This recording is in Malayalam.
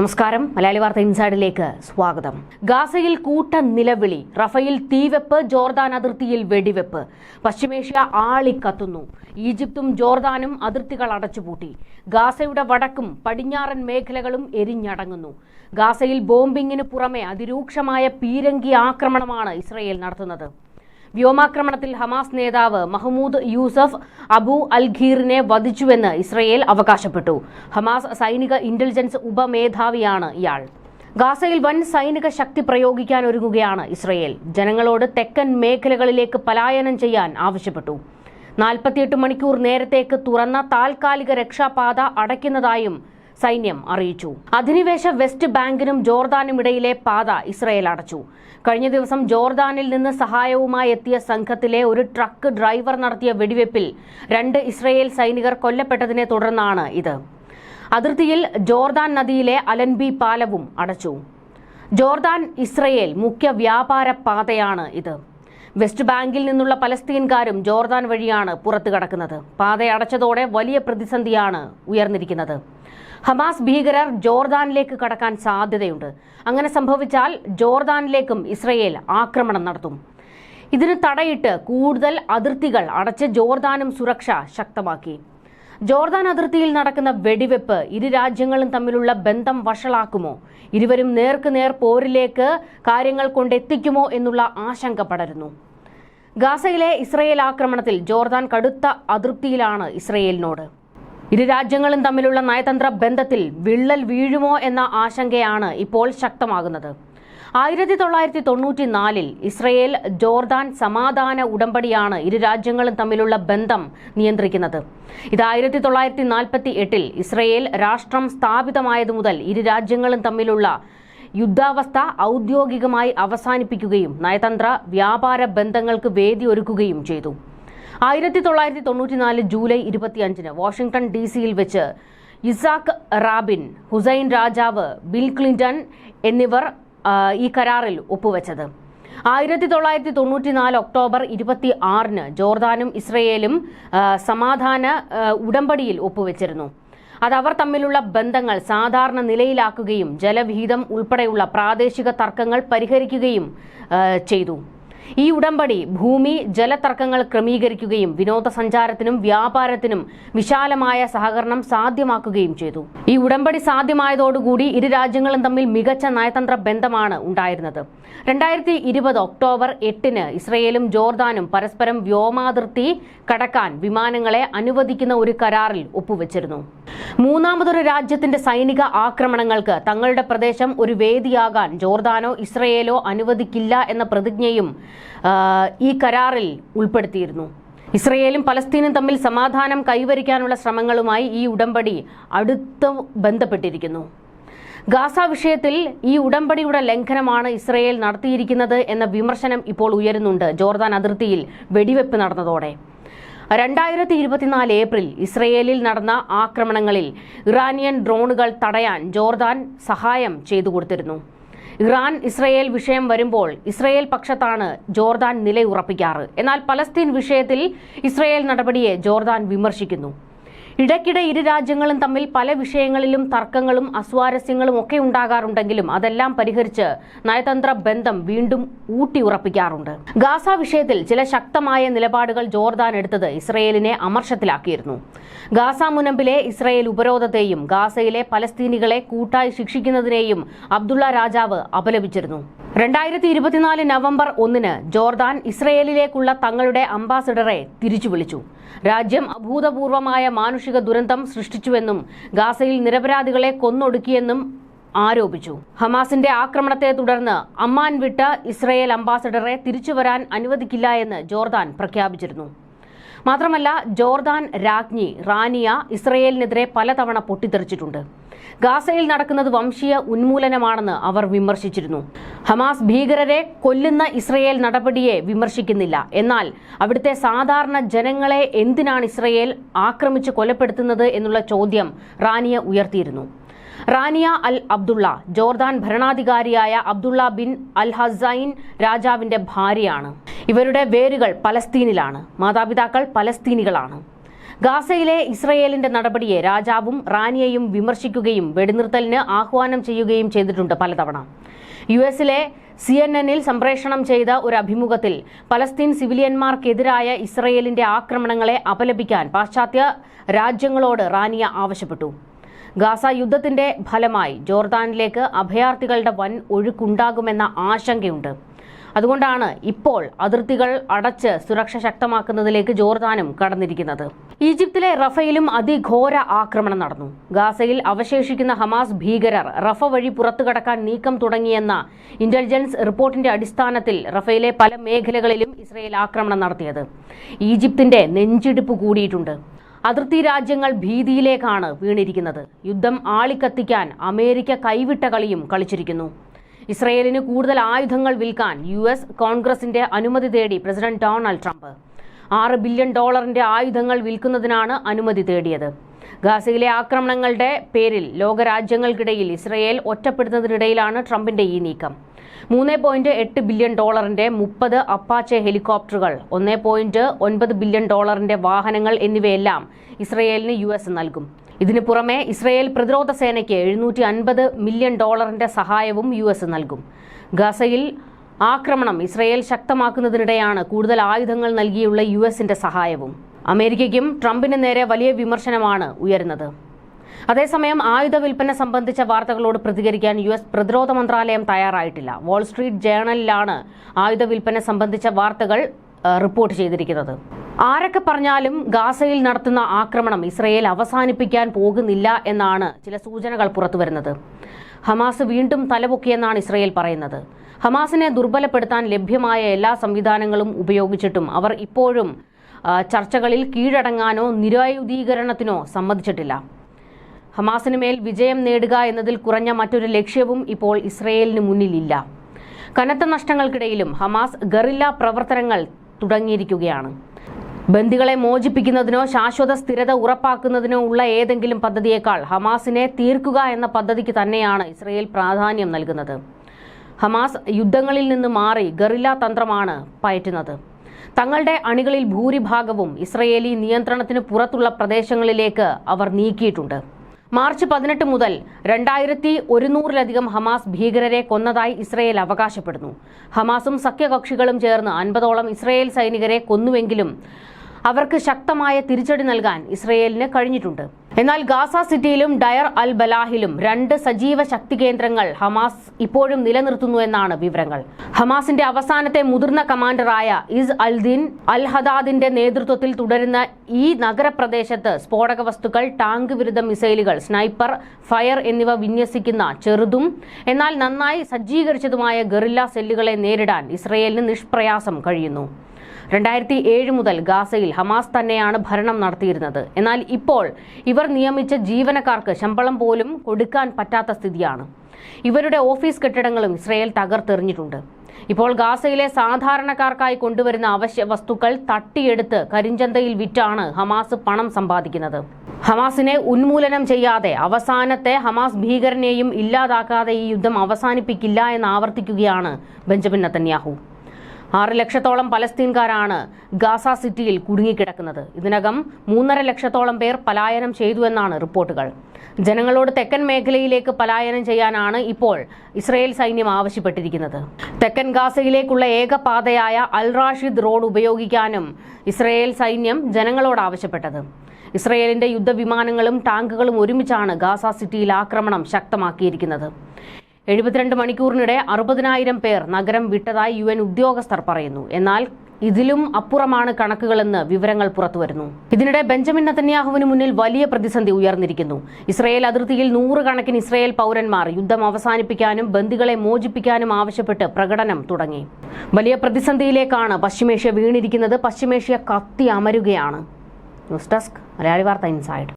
നമസ്കാരം. മലയാളി വാർത്ത ഇൻസൈഡിലേക്ക് സ്വാഗതം. ഗാസയിൽ കൂട്ട നിലവിളി റഫയിൽ തീവെപ്പ് ജോർദാൻ അതിർത്തിയിൽ വെടിവെപ്പ്. പശ്ചിമേഷ്യ ആളിക്കത്തുന്നു ഈജിപ്തും ജോർദാനും അതിർത്തികൾ അടച്ചുപൂട്ടി. ഗാസയുടെ വടക്കും പടിഞ്ഞാറൻ മേഖലകളും എരിഞ്ഞടങ്ങുന്നു. ഗാസയിൽ ബോംബിങ്ങിന് പുറമെ അതിരൂക്ഷമായ പീരങ്കി ആക്രമണമാണ് ഇസ്രയേൽ നടത്തുന്നത്. വ്യോമാക്രമണത്തിൽ ഹമാസ് നേതാവ് മഹ്മൂദ് യൂസഫ് അബു അൽ ഖീറിനെ വധിച്ചുവെന്ന് ഇസ്രയേൽ അവകാശപ്പെട്ടു. ഹമാസ് സൈനിക ഇന്റലിജൻസ് ഉപമേധാവിയാണ് ഇയാൾ. ഗാസയിൽ വൻ സൈനിക ശക്തി പ്രയോഗിക്കാൻ ഒരുങ്ങുകയാണ് ഇസ്രയേൽ. ജനങ്ങളോട് തെക്കൻ മേഖലകളിലേക്ക് പലായനം ചെയ്യാൻ ആവശ്യപ്പെട്ടു. നാൽപ്പത്തിയെട്ട് മണിക്കൂർ നേരത്തേക്ക് തുറന്ന താൽക്കാലിക രക്ഷാപാത അടയ്ക്കുന്നതായും സൈന്യം അറിയിച്ചു. അധിനിവേശ വെസ്റ്റ് ബാങ്കിനും ജോർദാനും ഇടയിലെ പാത ഇസ്രയേൽ അടച്ചു. കഴിഞ്ഞ ദിവസം ജോർദാനിൽ നിന്ന് സഹായവുമായി എത്തിയ സംഘത്തിലെ ഒരു ട്രക്ക് ഡ്രൈവർ നടത്തിയ വെടിവെപ്പിൽ രണ്ട് ഇസ്രയേൽ സൈനികർ കൊല്ലപ്പെട്ടതിനെ തുടർന്നാണ് ഇത്. അതിർത്തിയിൽ ജോർദാൻ നദിയിലെ അലൻബി പാലവും അടച്ചു. ജോർദാൻ ഇസ്രയേൽ മുഖ്യ വ്യാപാര പാതയാണ് ഇത്. വെസ്റ്റ് ബാങ്കിൽ നിന്നുള്ള പലസ്തീൻകാരും ജോർദാൻ വഴിയാണ് പുറത്തു കടക്കുന്നത് പാത അടച്ചതോടെ വലിയ പ്രതിസന്ധിയാണ് ഉയർന്നിരിക്കുന്നത്. ഹമാസ് ഭീകരർ ജോർദാനിലേക്ക് കടക്കാൻ സാധ്യതയുണ്ട്. അങ്ങനെ സംഭവിച്ചാൽ ജോർദാനിലേക്കും ഇസ്രയേൽ ആക്രമണം നടത്തും. ഇതിന് തടയിട്ട് കൂടുതൽ അതിർത്തികൾ അടച്ച് ജോർദാനും സുരക്ഷ ശക്തമാക്കി. ജോർദാൻ അതിർത്തിയിൽ നടക്കുന്ന വെടിവെപ്പ് ഇരു രാജ്യങ്ങളും തമ്മിലുള്ള ബന്ധം വഷളാക്കുമോ? ഇരുവരും നേർക്ക് നേർ പോരിലേക്ക് കാര്യങ്ങൾ കൊണ്ടെത്തിക്കുമോ എന്നുള്ള ആശങ്ക പടരുന്നു. ഗാസയിലെ ഇസ്രയേൽ ആക്രമണത്തിൽ ജോർദാൻ കടുത്ത അതിർത്തിയിലാണ് ഇസ്രയേലിനോട്. ഇരു രാജ്യങ്ങളും തമ്മിലുള്ള നയതന്ത്ര ബന്ധത്തിൽ വിള്ളൽ വീഴുമോ എന്ന ആശങ്കയാണ് ഇപ്പോൾ ശക്തമാകുന്നത്. ആയിരത്തി തൊള്ളായിരത്തി തൊണ്ണൂറ്റി നാലിൽ ഇസ്രയേൽ ജോർദാൻ സമാധാന ഉടമ്പടിയാണ് ഇരു രാജ്യങ്ങളും തമ്മിലുള്ള ബന്ധം നിയന്ത്രിക്കുന്നത്. ഇത് ആയിരത്തി തൊള്ളായിരത്തി നാൽപ്പത്തി എട്ടിൽ ഇസ്രയേൽ രാഷ്ട്രം സ്ഥാപിതമായതു മുതൽ ഇരു രാജ്യങ്ങളും തമ്മിലുള്ള യുദ്ധാവസ്ഥ ഔദ്യോഗികമായി അവസാനിപ്പിക്കുകയും നയതന്ത്ര വ്യാപാര ബന്ധങ്ങൾക്ക് വേദി ഒരുക്കുകയും ചെയ്തു. ആയിരത്തി തൊള്ളായിരത്തി തൊണ്ണൂറ്റിനാല് ജൂലൈ ഇരുപത്തിയഞ്ചിന് വാഷിംഗ്ടൺ ഡി സിയിൽ വെച്ച് ഇസാക്ക് റാബിൻ ഹുസൈൻ രാജാവ് ബിൽ ക്ലിന്റൺ എന്നിവർ ഈ കരാറിൽ ഒപ്പുവെച്ചത്. ആയിരത്തി തൊള്ളായിരത്തി തൊണ്ണൂറ്റിനാല് ഒക്ടോബർ ഇരുപത്തി ആറിന് ജോർദാനും ഇസ്രയേലും സമാധാന ഉടമ്പടിയിൽ ഒപ്പുവെച്ചിരുന്നു. അത് അവർ തമ്മിലുള്ള ബന്ധങ്ങൾ സാധാരണ നിലയിലാക്കുകയും ജലവിഹിതം ഉൾപ്പെടെയുള്ള പ്രാദേശിക തർക്കങ്ങൾ പരിഹരിക്കുകയും ചെയ്തു. ഈ ഉടമ്പടി ഭൂമി ജലതർക്കങ്ങൾ ക്രമീകരിക്കുകയും വിനോദസഞ്ചാരത്തിനും വ്യാപാരത്തിനും വിശാലമായ സഹകരണം സാധ്യമാക്കുകയും ചെയ്തു. ഈ ഉടമ്പടി സാധ്യമായതോടുകൂടി ഇരു രാജ്യങ്ങളും തമ്മിൽ മികച്ച നയതന്ത്ര ബന്ധമാണ് ഉണ്ടായിരുന്നത്. രണ്ടായിരത്തി ഇരുപത് ഒക്ടോബർ എട്ടിന് ഇസ്രയേലും ജോർദാനും പരസ്പരം വ്യോമാതിർത്തി കടക്കാൻ വിമാനങ്ങളെ അനുവദിക്കുന്ന ഒരു കരാറിൽ ഒപ്പുവെച്ചിരുന്നു. മൂന്നാമതൊരു രാജ്യത്തിന്റെ സൈനിക ആക്രമണങ്ങൾക്ക് തങ്ങളുടെ പ്രദേശം ഒരു വേദിയാകാൻ ജോർദാനോ ഇസ്രയേലോ അനുവദിക്കില്ല എന്ന പ്രതിജ്ഞയും ഈ കരാറിൽ ഉൾപ്പെടുത്തിയിരുന്നു. ഇസ്രയേലും പലസ്തീനും തമ്മിൽ സമാധാനം കൈവരിക്കാനുള്ള ശ്രമങ്ങളുമായി ഈ ഉടമ്പടി അടുത്ത് ബന്ധപ്പെട്ടിരിക്കുന്നു. ഗാസ വിഷയത്തിൽ ഈ ഉടമ്പടിയുടെ ലംഘനമാണ് ഇസ്രയേൽ നടത്തിയിരിക്കുന്നത് എന്ന വിമർശനം ഇപ്പോൾ ഉയരുന്നുണ്ട്. ജോർദാൻ അതിർത്തിയിൽ വെടിവെപ്പ് നടന്നതോടെ. രണ്ടായിരത്തി ഇരുപത്തിനാല് ഏപ്രിൽ ഇസ്രയേലിൽ നടന്ന ആക്രമണങ്ങളിൽ ഇറാനിയൻ ഡ്രോണുകൾ തടയാൻ ജോർദാൻ സഹായം ചെയ്തു കൊടുത്തിരുന്നു. ഇറാൻ ഇസ്രയേൽ വിഷയം വരുമ്പോൾ ഇസ്രയേൽ പക്ഷത്താണ് ജോർദാൻ നിലയുറപ്പിക്കാറ്. എന്നാൽ പലസ്തീൻ വിഷയത്തിൽ ഇസ്രയേൽ നടപടിയെ ജോർദാൻ വിമർശിക്കുന്നു. ഇടയ്ക്കിടെ ഇരു രാജ്യങ്ങളും തമ്മിൽ പല വിഷയങ്ങളിലും തർക്കങ്ങളും അസ്വാരസ്യങ്ങളും ഒക്കെ ഉണ്ടാകാറുണ്ടെങ്കിലും അതെല്ലാം പരിഹരിച്ച് നയതന്ത്ര ബന്ധം വീണ്ടും ഊട്ടിയുറപ്പിക്കാറുണ്ട് ഗാസ വിഷയത്തിൽ ചില ശക്തമായ നിലപാടുകൾ ജോർദാൻ എടുത്തത് ഇസ്രയേലിനെ അമർഷത്തിലാക്കിയിരുന്നു. ഗാസ മുനമ്പിലെ ഇസ്രയേൽ ഉപരോധത്തെയും ഗാസയിലെ പലസ്തീനികളെ കൂട്ടായി ശിക്ഷിക്കുന്നതിനെയും അബ്ദുള്ള രാജാവ് അപലപിച്ചിരുന്നു. രണ്ടായിരത്തി ഇരുപത്തിനാല് നവംബർ ഒന്നിന് ജോർദാൻ ഇസ്രയേലിലേക്കുള്ള തങ്ങളുടെ അംബാസിഡറെ തിരിച്ചു വിളിച്ചു രാജ്യം അഭൂതപൂർവമായ മാനുഷിക ദുരന്തം സൃഷ്ടിച്ചുവെന്നും ഗാസയിൽ നിരപരാധികളെ കൊന്നൊടുക്കിയെന്നും ആരോപിച്ചു. ഹമാസിന്റെ ആക്രമണത്തെ തുടർന്ന് അമ്മാൻ വിട്ട് ഇസ്രയേൽ അംബാസിഡറെ തിരിച്ചു വരാൻ അനുവദിക്കില്ല എന്ന് ജോർദാൻ പ്രഖ്യാപിച്ചിരുന്നു. മാത്രമല്ല ജോർദാൻ രാജ്ഞി റാനിയ ഇസ്രയേലിനെതിരെ പലതവണ പൊട്ടിത്തെറിച്ചിട്ടുണ്ട്. ഗാസയിൽ നടക്കുന്നത് വംശീയ ഉന്മൂലനമാണെന്ന് അവർ വിമർശിച്ചിരുന്നു. ഹമാസ് ഭീകരരെ കൊല്ലുന്ന ഇസ്രയേൽ നടപടിയെ വിമർശിക്കുന്നില്ല. എന്നാൽ അവിടുത്തെ സാധാരണ ജനങ്ങളെ എന്തിനാണ് ഇസ്രയേൽ ആക്രമിച്ച് കൊലപ്പെടുത്തുന്നത് എന്നുള്ള ചോദ്യം റാനിയ ഉയർത്തിയിരുന്നു. റാനിയ അൽ അബ്ദുള്ള ജോർദാൻ ഭരണാധികാരിയായ അബ്ദുള്ള ബിൻ അൽ ഹസൈൻ രാജാവിന്റെ ഭാര്യയാണ്. ഇവരുടെ വേരുകൾ പലസ്തീനിലാണ്. മാതാപിതാക്കൾ പലസ്തീനികളാണ്. ഗാസയിലെ ഇസ്രയേലിന്റെ നടപടിയെ രാജാവും റാനിയെയും വിമർശിക്കുകയും വെടിനിർത്തലിന് ആഹ്വാനം ചെയ്യുകയും ചെയ്തിട്ടുണ്ട് പലതവണ. യു എസിലെ സി എൻ എന്നിൽ സംപ്രേഷണം ചെയ്ത ഒരു അഭിമുഖത്തിൽ പലസ്തീൻ സിവിലിയന്മാർക്കെതിരായ ഇസ്രയേലിന്റെ ആക്രമണങ്ങളെ അപലപിക്കാൻ പാശ്ചാത്യ രാജ്യങ്ങളോട് റാനിയ ആവശ്യപ്പെട്ടു. ഗാസ യുദ്ധത്തിന്റെ ഫലമായി ജോർദാനിലേക്ക് അഭയാർത്ഥികളുടെ വൻ ഒഴുക്കുണ്ടാകുമെന്ന ആശങ്കയുണ്ട്. അതുകൊണ്ടാണ് ഇപ്പോൾ അതിർത്തികൾ അടച്ച് സുരക്ഷ ശക്തമാക്കുന്നതിലേക്ക് ജോർദാനും കടന്നിരിക്കുന്നത്. ഈജിപ്തിലെ റഫയിലും അതിഘോര ആക്രമണം നടന്നു. ഗാസയിൽ അവശേഷിക്കുന്ന ഹമാസ് ഭീകരർ റഫ വഴി പുറത്തു കടക്കാൻ നീക്കം തുടങ്ങിയെന്ന ഇന്റലിജൻസ് റിപ്പോർട്ടിന്റെ അടിസ്ഥാനത്തിൽ റഫയിലെ പല മേഖലകളിലും ഇസ്രയേൽ ആക്രമണം നടത്തിയത്. ഈജിപ്തിന്റെ നെഞ്ചിടിപ്പ് കൂടിയിട്ടുണ്ട്. അതിർത്തി രാജ്യങ്ങൾ ഭീതിയിലേക്കാണ് വീണിരിക്കുന്നത്. യുദ്ധം ആളിക്കത്തിക്കാൻ അമേരിക്ക കൈവിട്ട കളിയും കളിച്ചിരിക്കുന്നു. ഇസ്രയേലിന് കൂടുതൽ ആയുധങ്ങൾ വിൽക്കാൻ യു എസ് കോൺഗ്രസിന്റെ അനുമതി തേടി പ്രസിഡന്റ് ഡൊണാൾഡ് ട്രംപ്. ആറ് ബില്യൺ ഡോളറിന്റെ ആയുധങ്ങൾ വിൽക്കുന്നതിനാണ് അനുമതി തേടിയത്. ഗാസയിലെ ആക്രമണങ്ങളുടെ പേരിൽ ലോകരാജ്യങ്ങൾക്കിടയിൽ ഇസ്രയേൽ ഒറ്റപ്പെടുന്നതിനിടയിലാണ് ട്രംപിന്റെ ഈ നീക്കം. മൂന്ന് പോയിന്റ് എട്ട് ബില്യൺ ഡോളറിന്റെ മുപ്പത് അപ്പാച്ചെ ഹെലികോപ്റ്ററുകൾ ഒന്ന് പോയിന്റ് ഒൻപത് ബില്യൺ ഡോളറിന്റെ വാഹനങ്ങൾ എന്നിവയെല്ലാം ഇസ്രയേലിന് യു എസ് നൽകും. ഇതിനു പുറമെ ഇസ്രയേൽ പ്രതിരോധ സേനയ്ക്ക് എഴുന്നൂറ്റി അൻപത് മില്യൺ ഡോളറിന്റെ സഹായവും യു എസ് നൽകും. ഗസയിൽ ആക്രമണം ഇസ്രയേൽ ശക്തമാക്കുന്നതിനിടെയാണ് കൂടുതൽ ആയുധങ്ങൾ നൽകിയുള്ള യു എസിന്റെ സഹായവും. അമേരിക്കയ്ക്കും ട്രംപിന് നേരെ വലിയ വിമർശനമാണ് ഉയരുന്നത്. അതേസമയം ആയുധ വിൽപ്പന സംബന്ധിച്ച വാർത്തകളോട് പ്രതികരിക്കാൻ യു എസ് പ്രതിരോധ മന്ത്രാലയം തയ്യാറായിട്ടില്ല. വാൾസ്ട്രീറ്റ് ജേണലിലാണ് ആയുധ വിൽപ്പന സംബന്ധിച്ച വാർത്തകൾ റിപ്പോർട്ട് ചെയ്തിരിക്കുന്നത്. ആരൊക്കെ പറഞ്ഞാലും ഗാസയിൽ നടത്തുന്ന ആക്രമണം ഇസ്രയേൽ അവസാനിപ്പിക്കാൻ പോകുന്നില്ല എന്നാണ് ചില സൂചനകൾ പുറത്തുവരുന്നത് ഹമാസ് വീണ്ടും തലപൊക്കിയെന്നാണ് ഇസ്രയേൽ പറയുന്നത്. ഹമാസിനെ ദുർബലപ്പെടുത്താൻ ലഭ്യമായ എല്ലാ സംവിധാനങ്ങളും ഉപയോഗിച്ചിട്ടും അവർ ഇപ്പോഴും ചർച്ചകളിൽ കീഴടങ്ങാനോ നിരായുധീകരണത്തിനോ സമ്മതിച്ചിട്ടില്ല. ഹമാസിന് മേൽ വിജയം നേടുക എന്നതിൽ കുറഞ്ഞ മറ്റൊരു ലക്ഷ്യവും ഇപ്പോൾ ഇസ്രയേലിന് മുന്നിലില്ല. കനത്ത നഷ്ടങ്ങൾക്കിടയിലും ഹമാസ് ഗറില്ല പ്രവർത്തനങ്ങൾ തുടങ്ങിയിരിക്കുകയാണ്. ബന്ദികളെ മോചിപ്പിക്കുന്നതിനോ ശാശ്വത സ്ഥിരത ഉറപ്പാക്കുന്നതിനോ ഉള്ള ഏതെങ്കിലും പദ്ധതിയേക്കാൾ ഹമാസിനെ തീർക്കുക എന്ന പദ്ധതിക്ക് തന്നെയാണ് ഇസ്രയേൽ പ്രാധാന്യം നൽകുന്നത്. ഹമാസ് യുദ്ധങ്ങളിൽ നിന്ന് മാറി ഗറില്ല തന്ത്രമാണ് പയറ്റുന്നത്. തങ്ങളുടെ അണികളിൽ ഭൂരിഭാഗവും ഇസ്രയേലി നിയന്ത്രണത്തിന് പുറത്തുള്ള പ്രദേശങ്ങളിലേക്ക് അവർ നീക്കിയിട്ടുണ്ട്. മാർച്ച് പതിനെട്ട് മുതൽ രണ്ടായിരത്തി ഒരുന്നൂറിലധികം ഹമാസ് ഭീകരരെ കൊന്നതായി ഇസ്രയേൽ അവകാശപ്പെടുന്നു. ഹമാസും സഖ്യകക്ഷികളും ചേർന്ന് അൻപതോളം ഇസ്രയേൽ സൈനികരെ കൊന്നുവെങ്കിലും അവർക്ക് ശക്തമായ തിരിച്ചടി നൽകാൻ ഇസ്രയേലിന് കഴിഞ്ഞിട്ടുണ്ട്. എന്നാൽ ഗാസ സിറ്റിയിലും ഡയർ അൽ ബലാഹിലും രണ്ട് സജീവ ശക്തി കേന്ദ്രങ്ങൾ ഹമാസ് ഇപ്പോഴും നിലനിർത്തുന്നു എന്നാണ് വിവരങ്ങൾ. ഹമാസിന്റെ അവസാനത്തെ മുതിർന്ന കമാൻഡറായ ഇസ് അൽദീൻ അൽ ഹദാദിന്റെ നേതൃത്വത്തിൽ തുടരുന്ന ഈ നഗരപ്രദേശത്ത് സ്ഫോടക വസ്തുക്കൾ ടാങ്ക് വിരുദ്ധ മിസൈലുകൾ സ്നൈപ്പർ ഫയർ എന്നിവ വിന്യസിക്കുന്ന ചെറുതും എന്നാൽ നന്നായി സജ്ജീകരിച്ചതുമായ ഗറില്ല സെല്ലുകളെ നേരിടാൻ ഇസ്രയേലിന് നിഷ്പ്രയാസം കഴിയുന്നു. രണ്ടായിരത്തി ഏഴ് മുതൽ ഗാസയിൽ ഹമാസ് തന്നെയാണ് ഭരണം നടത്തിയിരുന്നത്. എന്നാൽ ഇപ്പോൾ ഇവർ നിയമിച്ച ജീവനക്കാർക്ക് ശമ്പളം പോലും കൊടുക്കാൻ പറ്റാത്ത സ്ഥിതിയാണ്. ഇവരുടെ ഓഫീസ് കെട്ടിടങ്ങളും ഇസ്രയേൽ തകർത്തെറിഞ്ഞിട്ടുണ്ട്. ഇപ്പോൾ ഗാസയിലെ സാധാരണക്കാർക്കായി കൊണ്ടുവരുന്ന അവശ്യ വസ്തുക്കൾ തട്ടിയെടുത്ത് കരിഞ്ചന്തയിൽ വിറ്റാണ് ഹമാസ് പണം സമ്പാദിക്കുന്നത്. ഹമാസിനെ ഉന്മൂലനം ചെയ്യാതെ അവസാനത്തെ ഹമാസ് ഭീകരനെയും ഇല്ലാതാക്കാതെ ഈ യുദ്ധം അവസാനിപ്പിക്കില്ല എന്ന് ആവർത്തിക്കുകയാണ് ബെഞ്ചമിൻ നത്തന്യാഹു ആറ് ലക്ഷത്തോളം പലസ്തീൻകാരാണ് ഗാസ സിറ്റിയിൽ കുടുങ്ങിക്കിടക്കുന്നത്. ഇതിനകം മൂന്നര ലക്ഷത്തോളം പേർ പലായനം ചെയ്തു എന്നാണ് റിപ്പോർട്ടുകൾ. ജനങ്ങളോട് തെക്കൻ മേഖലയിലേക്ക് പലായനം ചെയ്യാനാണ് ഇപ്പോൾ ഇസ്രയേൽ സൈന്യം ആവശ്യപ്പെട്ടിരിക്കുന്നത്. തെക്കൻ ഗാസയിലേക്കുള്ള ഏക പാതയായ അൽ റാഷിദ് റോഡ് ഉപയോഗിക്കാനും ഇസ്രയേൽ സൈന്യം ജനങ്ങളോട് ആവശ്യപ്പെട്ടത്. ഇസ്രയേലിന്റെ യുദ്ധവിമാനങ്ങളും ടാങ്കുകളും ഒരുമിച്ചാണ് ഗാസ സിറ്റിയിൽ ആക്രമണം ശക്തമാക്കിയിരിക്കുന്നത്. എഴുപത്തിരണ്ട് മണിക്കൂറിനിടെ അറുപതിനായിരം പേർ നഗരം വിട്ടതായി യു എൻ ഉദ്യോഗസ്ഥർ പറയുന്നു. എന്നാൽ ഇതിലും അപ്പുറമാണ് കണക്കുകളെന്ന് വിവരങ്ങൾ പുറത്തുവരുന്നു. ഇതിനിടെ ബെഞ്ചമിൻ നത്തന്യാഹുവിന് മുന്നിൽ വലിയ പ്രതിസന്ധി ഉയർന്നിരിക്കുന്നു. ഇസ്രയേൽ അതിർത്തിയിൽ നൂറുകണക്കിന് ഇസ്രയേൽ പൗരന്മാർ യുദ്ധം അവസാനിപ്പിക്കാനും ബന്ദികളെ മോചിപ്പിക്കാനും ആവശ്യപ്പെട്ട് പ്രകടനം തുടങ്ങി. വലിയ പ്രതിസന്ധിയിലേക്കാണ് പശ്ചിമേഷ്യ വീണിരിക്കുന്നത്. പശ്ചിമേഷ്യ കത്തി അമരുകയാണ്. ന്യൂസ് ഡെസ്ക് മലയാളി വാർത്ത ഇൻസൈഡ്.